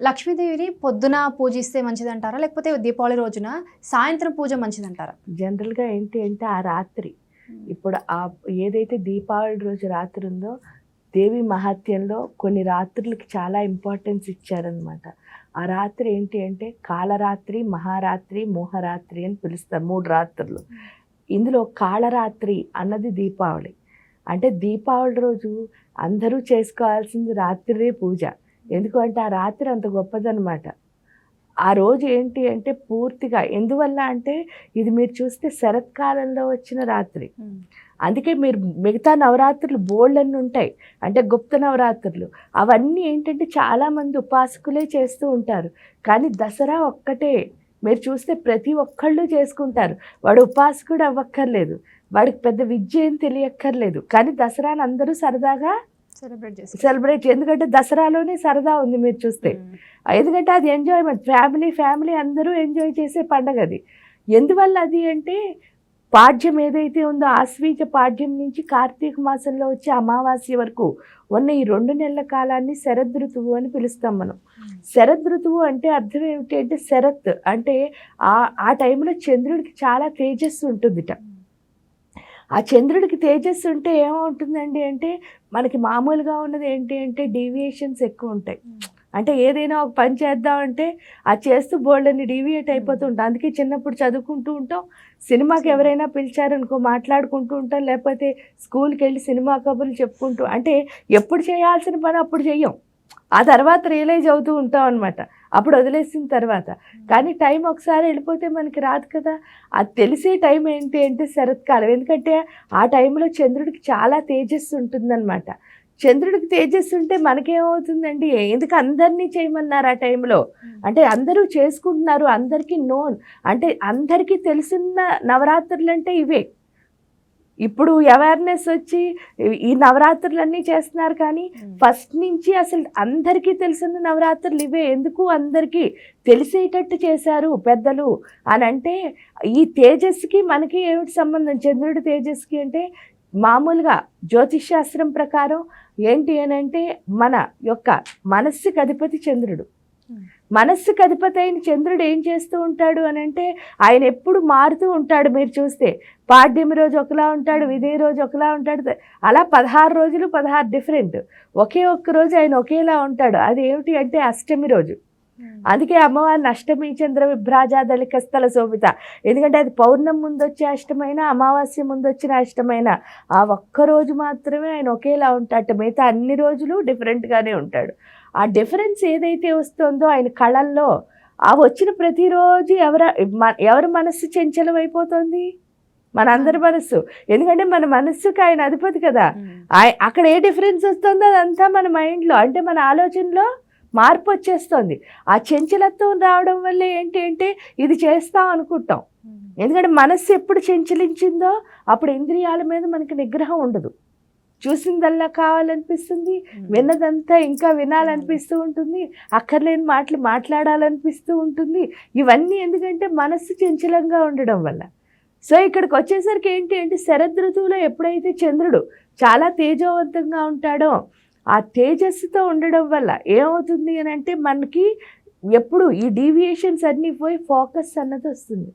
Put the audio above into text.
లక్ష్మీదేవిని పొద్దున పూజిస్తే మంచిదంటారా? లేకపోతే దీపావళి రోజున సాయంత్రం పూజ మంచిదంటారా? జనరల్గా ఏంటి అంటే ఆ రాత్రి. ఇప్పుడు ఆ ఏదైతే దీపావళి రోజు రాత్రి ఉందో దేవి మహాత్యంలో కొన్ని రాత్రులకి చాలా ఇంపార్టెన్స్ ఇచ్చారనమాట ఆ రాత్రి ఏంటి అంటే కాళరాత్రి మహారాత్రి మోహరాత్రి అని పిలుస్తారు మూడు రాత్రులు. ఇందులో కాళరాత్రి అన్నది దీపావళి. అంటే దీపావళి రోజు అందరూ చేసుకోవాల్సింది రాత్రిరే పూజ. ఎందుకంటే ఆ రాత్రి అంత గొప్పదనమాట ఆ రోజు ఏంటి అంటే పూర్తిగా ఎందువల్ల అంటే ఇది మీరు చూస్తే శరత్కాలంలో వచ్చిన రాత్రి. అందుకే మీరు మిగతా నవరాత్రులు బోల్డ్ ఉంటాయి. అంటే గుప్త నవరాత్రులు. అవన్నీ ఏంటంటే చాలామంది ఉపాసకులే చేస్తూ ఉంటారు. కానీ దసరా ఒక్కటే. మీరు చూస్తే ప్రతి ఒక్కళ్ళు చేసుకుంటారు. వాడు ఉపాసకుడు అవ్వక్కర్లేదు. వాడికి పెద్ద విద్య ఏం తెలియక్కర్లేదు. కానీ దసరాని అందరూ సరదాగా సెలబ్రేట్ చేసి సెలబ్రేట్ ఎందుకంటే దసరాలోనే సరదా ఉంది మీరు చూస్తే. ఎందుకంటే అది ఎంజాయ్మెంట్. ఫ్యామిలీ ఫ్యామిలీ అందరూ ఎంజాయ్ చేసే పండగ అది. ఎందువల్ల అది అంటే పాడ్యం ఏదైతే ఉందో ఆశ్వీజ పాడ్యం నుంచి కార్తీక మాసంలో వచ్చే అమావాస్య వరకు ఉన్న ఈ రెండు నెలల కాలాన్ని శరదృతువు అని పిలుస్తాం మనం. శరదృతువు అంటే అర్థం ఏమిటి అంటే శరత్. అంటే ఆ ఆ టైంలో చంద్రుడికి చాలా తేజస్సు ఉంటుందిట. ఆ చంద్రుడికి తేజస్సు ఉంటే ఏమవుతుందండి అంటే మనకి మామూలుగా ఉన్నది ఏంటి అంటే డీవియేషన్స్ ఎక్కువ ఉంటాయి. అంటే ఏదైనా ఒక పని చేద్దామంటే అది చేస్తూ బోల్డ్ని డీవియేట్ అయిపోతూ ఉంటాం. అందుకే చిన్నప్పుడు చదువుకుంటూ ఉంటాం. సినిమాకి ఎవరైనా పిలిచారనుకో మాట్లాడుకుంటూ ఉంటాం. లేకపోతే స్కూల్కి వెళ్ళి సినిమా కబుర్లు చెప్పుకుంటూ అంటే ఎప్పుడు చేయాల్సిన పని అప్పుడు చెయ్యం. ఆ తర్వాత రియలైజ్ అవుతూ ఉంటాం అనమాట అప్పుడు వదిలేసిన తర్వాత. కానీ టైం ఒకసారి వెళ్ళిపోతే మనకి రాదు కదా. అది తెలిసే టైం ఏంటి అంటే శరత్కాలం. ఎందుకంటే ఆ టైంలో చంద్రుడికి చాలా తేజస్సు ఉంటుందన్నమాట. చంద్రుడికి తేజస్సు ఉంటే మనకేమవుతుందండి? ఎందుకు అందరినీ చేయమన్నారు ఆ టైంలో? అంటే అందరూ చేసుకుంటున్నారు అందరికీ నోన్ అంటే అందరికీ తెలిసిన నవరాత్రులు అంటే ఇవే. ఇప్పుడు అవేర్నెస్ వచ్చి ఈ నవరాత్రులన్నీ చేస్తున్నారు కానీ ఫస్ట్ నుంచి అసలు అందరికీ తెలిసిన నవరాత్రులు ఇవే. ఎందుకు అందరికీ తెలిసేటట్టు చేశారు పెద్దలు అని అంటే ఈ తేజస్సుకి మనకి ఏమిటి సంబంధం? చంద్రుడి తేజస్కి అంటే మామూలుగా జ్యోతిష్ శాస్త్రం ప్రకారం ఏంటి అని అంటే మన యొక్క మనస్సుకి అధిపతి చంద్రుడు. మనస్సుకు అధిపతి అయిన చంద్రుడు ఏం చేస్తూ ఉంటాడు అని అంటే ఆయన ఎప్పుడు మారుతూ ఉంటాడు మీరు చూస్తే. పాడ్యమి రోజు ఒకలా ఉంటాడు విదే రోజు ఒకలా ఉంటాడు. అలా పదహారు రోజులు పదహారు డిఫరెంట్ ఒకే ఒక్క రోజు ఆయన ఒకేలా ఉంటాడు. అది ఏమిటి అంటే అష్టమి రోజు. అందుకే అమ్మవారిని అష్టమి చంద్ర విభ్రాజ దళిక స్థల శోభిత. ఎందుకంటే అది పౌర్ణమి ముందు వచ్చే అష్టమైన అమావాస్య ముందు వచ్చిన అష్టమైన ఆ ఒక్క రోజు మాత్రమే ఆయన ఒకేలా ఉంటాడు. మిగతా అన్ని రోజులు డిఫరెంట్గానే ఉంటాడు. ఆ డిఫరెన్స్ ఏదైతే వస్తుందో ఆయన కళల్లో ఆ వచ్చిన ప్రతిరోజు ఎవర ఎవరి మనస్సు చంచలం అయిపోతుంది? మన అందరి మనస్సు. ఎందుకంటే మన మనస్సుకి ఆయన అధిపతి కదా. ఆయ- అక్కడ ఏ డిఫరెన్స్ వస్తుందో అదంతా మన మైండ్లో అంటే మన ఆలోచనలో మార్పు వచ్చేస్తుంది. ఆ చంచలత్వం రావడం వల్ల ఏంటి అంటే ఇది చేస్తాం అనుకుంటాం. ఎందుకంటే మనస్సు ఎప్పుడు చంచలించిందో అప్పుడు ఇంద్రియాల మీద మనకి నిగ్రహం ఉండదు. చూసిందల్లా కావాలనిపిస్తుంది విన్నదంతా ఇంకా వినాలనిపిస్తూ ఉంటుంది అక్కర్లేని మాటలు మాట్లాడాలనిపిస్తూ ఉంటుంది. ఇవన్నీ ఎందుకంటే మనస్సు చంచలంగా ఉండడం వల్ల. సో ఇక్కడికి వచ్చేసరికి ఏంటి అంటే శరద్ ఋతువులో ఎప్పుడైతే చంద్రుడు చాలా తేజోవంతంగా ఉంటాడో ఆ తేజస్సుతో ఉండడం వల్ల ఏమవుతుంది అని అంటే మనకి ఎప్పుడు ఈ డీవియేషన్స్ అన్నీ పోయి ఫోకస్ అన్నది వస్తుంది.